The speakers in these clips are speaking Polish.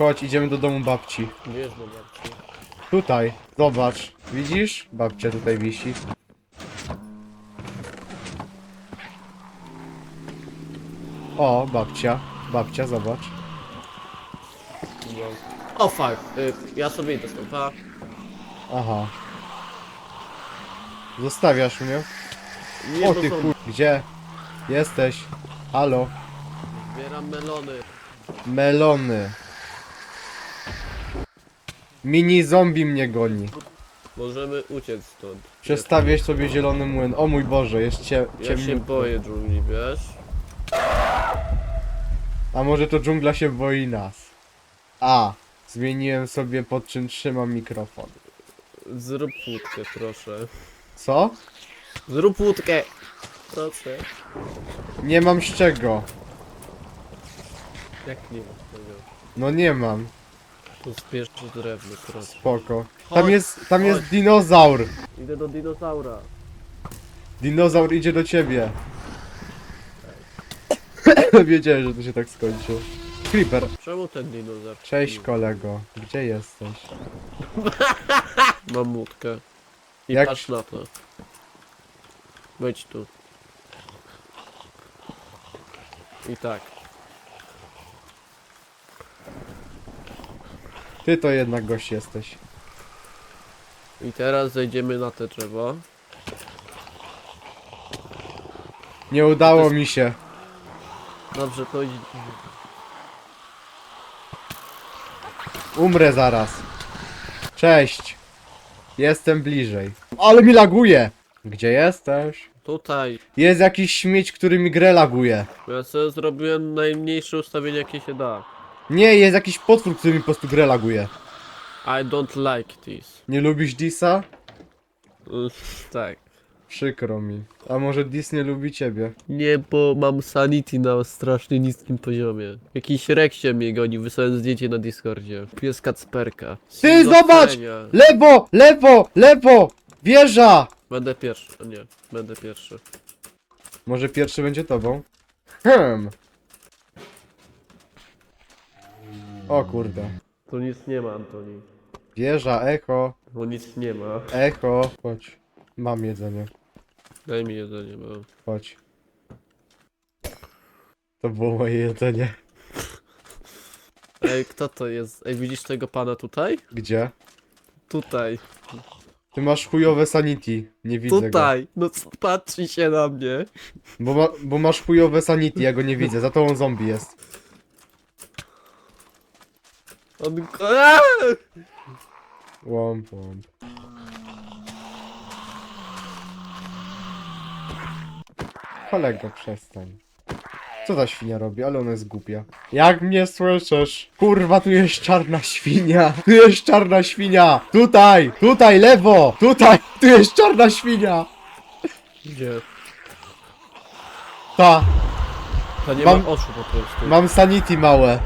Chodź, idziemy do domu babci. Wiesz, do babci. Tutaj, zobacz. Widzisz? Babcia tutaj wisi. O, babcia. Babcia, zobacz. O fuck, y, ja sobie idę stąd, pa. Aha. Zostawiasz mnie? Nie, O bo ty są- kur... Gdzie? Jesteś? Halo? Zbieram melony. Melony. Mini zombie mnie goni. Możemy uciec stąd. Przestawiać sobie zielony młyn. O mój Boże, jest cie, Ja się boję dżungli, wiesz? A może to dżungla się boi nas? A, zmieniłem sobie pod czym trzymam mikrofon. Zrób łódkę, proszę. Co? Zrób łódkę! Ty? Nie mam z czego. Jak nie ma tego? No nie mam. Tu zbierz drewno, proszę. Spoko. Tam Chodź, jest, tam jest dinozaur. Idę do dinozaura. Dinozaur idzie do ciebie. Wiedziałem, że to się tak skończy. Creeper. Czemu ten dinozaur? Cześć kolego. Gdzie jesteś? Mam łódkę. I Jak- patrz na to. Wejdź tu. I tak. Ty to jednak gość jesteś. I teraz zejdziemy na te drzewo. Nie udało mi się. Dobrze, to idź. Umrę zaraz. Cześć. Jestem bliżej. Ale mi laguje. Gdzie jesteś? Tutaj. Jest jakiś śmieć, który mi grę laguje. Ja sobie zrobiłem najmniejsze ustawienie jakie się da. Nie, jest jakiś potwór, który mi po prostu grę laguje. I don't like this. Nie lubisz Disa? Tak. Przykro mi. A może Dis nie lubi ciebie? Nie, bo mam sanity na strasznie niskim poziomie. Jakiś reksie mnie goni, wysłałem zdjęcie na Discordzie. Pies Kacperka. Ty, zobacz! Schizofrenia. Lewo! Lewo! Lewo! Wieża! Będę pierwszy, nie, będę pierwszy. Może pierwszy będzie tobą? Hmm. O kurde. Tu nic nie ma, Antoni. Wieża, echo, Bo nic nie ma. echo. Chodź. Mam jedzenie. Daj mi jedzenie, bo... Chodź. To było moje jedzenie. Ej, kto to jest? Ej, widzisz tego pana tutaj? Gdzie? Tutaj. Ty masz chujowe sanity. Nie widzę go. Tutaj! No c- patrzy się na mnie. Bo, ma, bo masz chujowe sanity, ja go nie widzę. Za to on zombie jest. On... ko- Aaa! Łomp, łomp. Kolego, przestań. Co ta świnia robi? Ale ona jest głupia. Jak mnie słyszysz? Kurwa, tu jest czarna świnia. Tu jest czarna świnia. Tutaj, tutaj, lewo. Tutaj, tu jest czarna świnia. Gdzie? Ta, To nie Mam- ma oczu po prostu. mam sanity małe.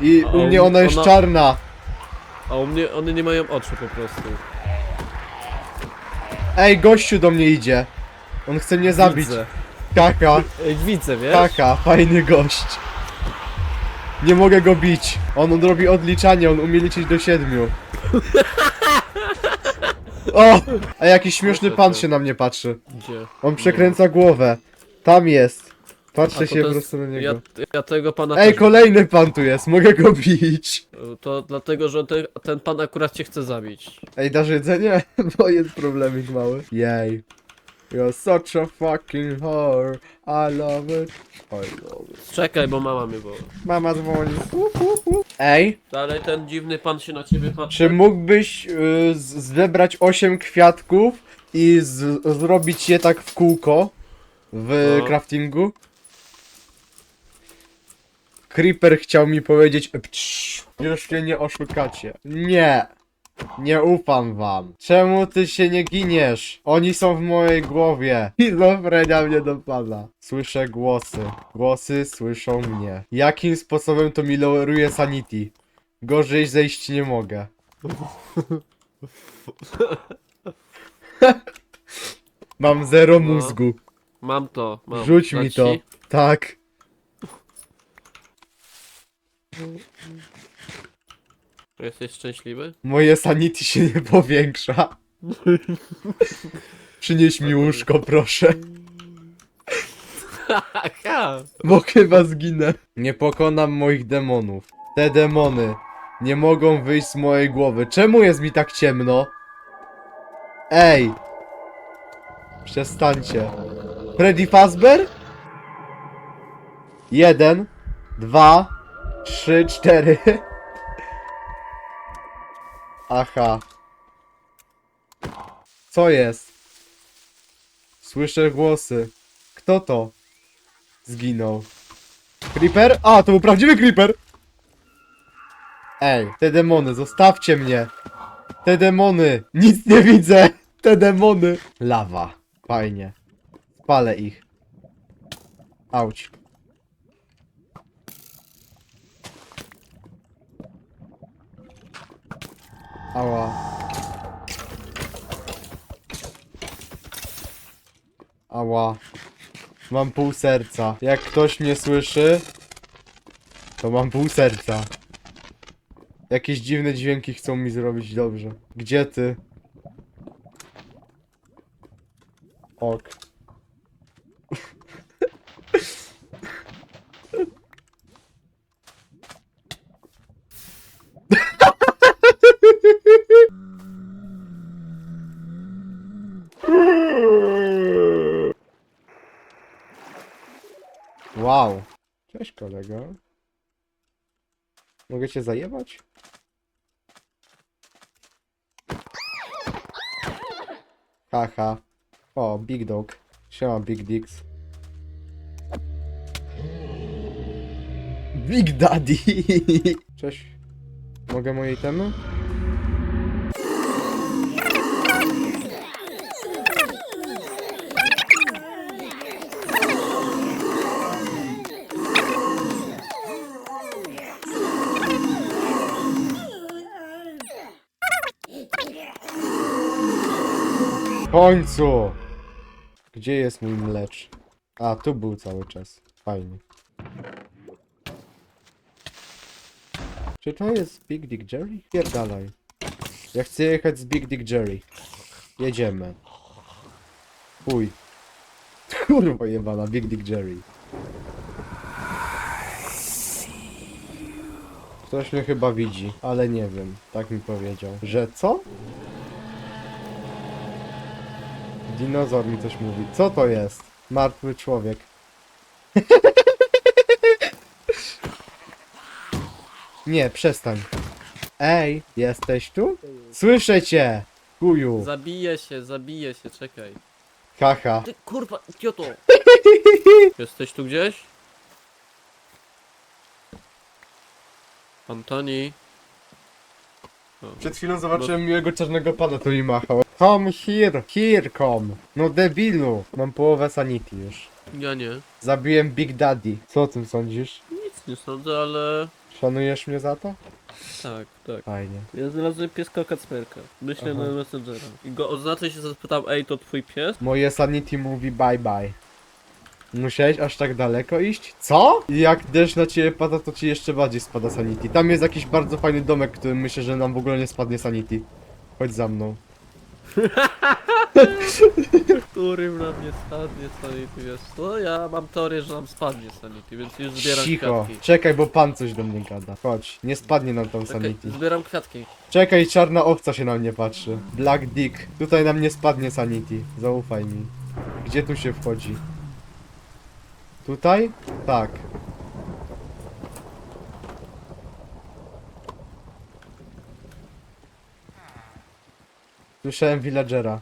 I A u mnie on- ona jest ona- czarna. A u mnie one nie mają oczu po prostu. Ej, gościu do mnie idzie. On chce mnie zabić. Widzę. Kaka. Ej, widzę, wiesz? Taka, fajny gość. Nie mogę go bić. On, on robi odliczanie, on umie liczyć do siedmiu. O! A jakiś śmieszny pan się na mnie patrzy. Gdzie? On przekręca głowę. Tam jest. Patrzę się po prostu na Ja, niego. ja tego pana Ej, też... kolejny pan tu jest, mogę go bić. To dlatego, że ten, ten pan akurat cię chce zabić. Ej, dasz jedzenie? Bo jest problemik mały. Jej. You're such a fucking whore. I love it. I love it. Czekaj, bo mama mnie woła. Mama dzwoni. Ej, Dalej ten dziwny pan się na ciebie patrzy. Czy mógłbyś y, z- zebrać 8 kwiatków i z, zrobić je tak w kółko w No. craftingu? Creeper chciał mi powiedzieć "Pcz, Już mnie nie oszukacie. Nie! Nie ufam wam. Czemu ty się nie giniesz? Oni są w mojej głowie. Schizofrenia mnie dopada. Słyszę głosy. Głosy słyszą mnie. Jakim sposobem to mi loweruje sanity? Gorzej zejść nie mogę. Mam zero No. mózgu. Mam to, mam. Rzuć mi to. ci? Tak. Jesteś szczęśliwy? Moje sanity się nie powiększa. Przynieś mi łóżko, proszę. Haha! Bo chyba zginę. Nie pokonam moich demonów. Te demony nie mogą wyjść z mojej głowy. Czemu jest mi tak ciemno? Ej! Przestańcie. Freddy Fazbear? Jeden, dwa, trzy, cztery. Aha. Co jest? Słyszę głosy. Kto to? Zginął. Creeper? A, to był prawdziwy Creeper! Ej, te demony, zostawcie mnie! Te demony! Nic nie widzę! Te demony! Lawa. Fajnie. Spalę ich. Auć. Ała. Ała. Mam pół serca. Jak ktoś mnie słyszy, to mam pół serca. Jakieś dziwne dźwięki chcą mi zrobić dobrze. Gdzie ty? Ok. Wow. Kolego. Mogę cię zajebać? Haha. O, Big Dog. Siema, Big Dicks. Big Daddy! Cześć. Mogę moje itemy? Końcu! Gdzie jest mój mlecz? A, tu był cały czas. Fajnie. Czy to jest Big Dick Jerry? Pierdalaj. Ja chcę jechać z Big Dick Jerry. Jedziemy. Chuj. Kurwa jebana, Big Dick Jerry. Ktoś mnie chyba widzi, ale nie wiem. Tak mi powiedział. Że co? Dinozaur mi coś mówi. Co to jest? Martwy człowiek. Nie, przestań. Ej, jesteś tu? Słyszę cię! Kuju. Zabiję się, zabiję się, czekaj. Haha. Ty kurwa, idioto! Jesteś tu gdzieś? Antoni? Przed chwilą zobaczyłem miłego czarnego pana, tu mi machał. Come here, here come. No debilu. Mam połowę sanity już. Ja nie. Zabiłem Big Daddy. Co o tym sądzisz? Nic nie sądzę, ale... Szanujesz mnie za to? Tak, tak. Fajnie. Ja znalazłem pieska Kacperka. Myślę Aha. na Messengera. I go oznaczę się zapytał, ej, to twój pies? Moje sanity mówi bye bye. Musiałeś aż tak daleko iść? Co? I Jak deszcz na ciebie pada, to ci jeszcze bardziej spada sanity. Tam jest jakiś bardzo fajny domek, który myślę, że nam w ogóle nie spadnie sanity. Chodź za mną. Którym na mnie spadnie sanity, wiesz co? Ja mam teorię, że nam spadnie sanity, więc już zbieram Cicho. kwiatki. Czekaj, bo pan coś do mnie gada. Chodź, nie spadnie nam tam Czekaj, sanity. zbieram kwiatki. Czekaj, czarna owca się na mnie patrzy. Black Dick. Tutaj nam nie spadnie sanity. Zaufaj mi. Gdzie tu się wchodzi? Tutaj? Tak. Słyszałem villagera.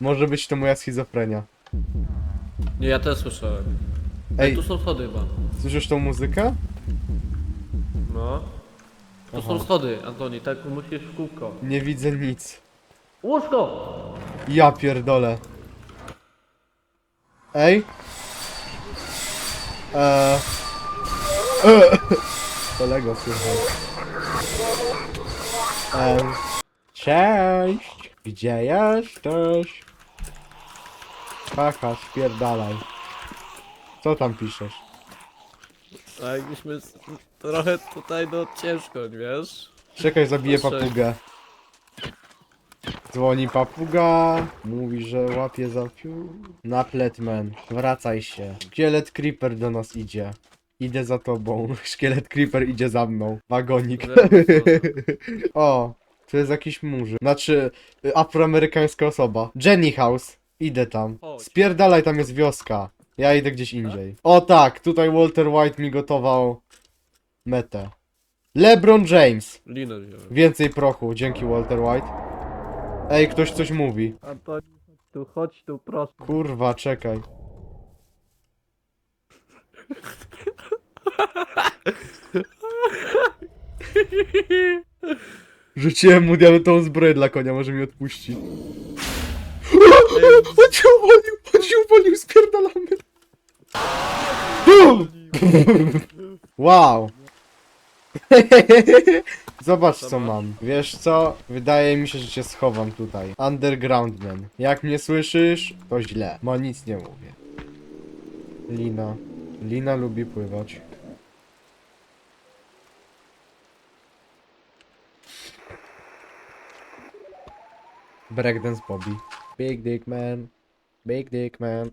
Może być to moja schizofrenia. Nie, ja też słyszałem. Ej, Ej, tu są schody chyba. słyszysz tą muzykę? No. Tu Aha. są schody, Antoni, tak musisz w kółko. Nie widzę nic. Łóżko! Ja pierdolę. Ej. Eee. Eee. Kolego, słuchaj. Eee. Cześć! Gdzie jesteś? Haha, spierdalaj. Co tam piszesz? A jakbyśmy... trochę tutaj no ciężko, wiesz? Czekaj, zabiję Proszę. papugę. Dzwoni papuga, mówi, że łapie za piór. Napletman, wracaj się. Szkielet Creeper do nas idzie. Idę za tobą. Szkielet Creeper idzie za mną. Wagonik. o, to jest jakiś murzy. Znaczy, y, afroamerykańska osoba. Jenny House. Idę tam. Chodź. Spierdalaj, tam jest wioska. Ja idę gdzieś indziej. O tak, tutaj Walter White mi gotował metę. LeBron James. Linę wziąłem. Więcej prochu, dzięki Walter White. Ej, ktoś coś mówi. Antoni, chodź tu, chodź tu, proszę. Kurwa, czekaj. Rzuciłem mu diamentową zbroję dla konia, może mi odpuści. On się uwolnił, on się uwolnił, spierdalamy. Wow. Zobacz co mam. Wiesz co? Wydaje mi się, że cię schowam tutaj. Undergroundman. Jak mnie słyszysz, to źle. Bo nic nie mówię. Lina. Lina lubi pływać. Breakdance Bobby. Big Dick Man. Big Dick Man.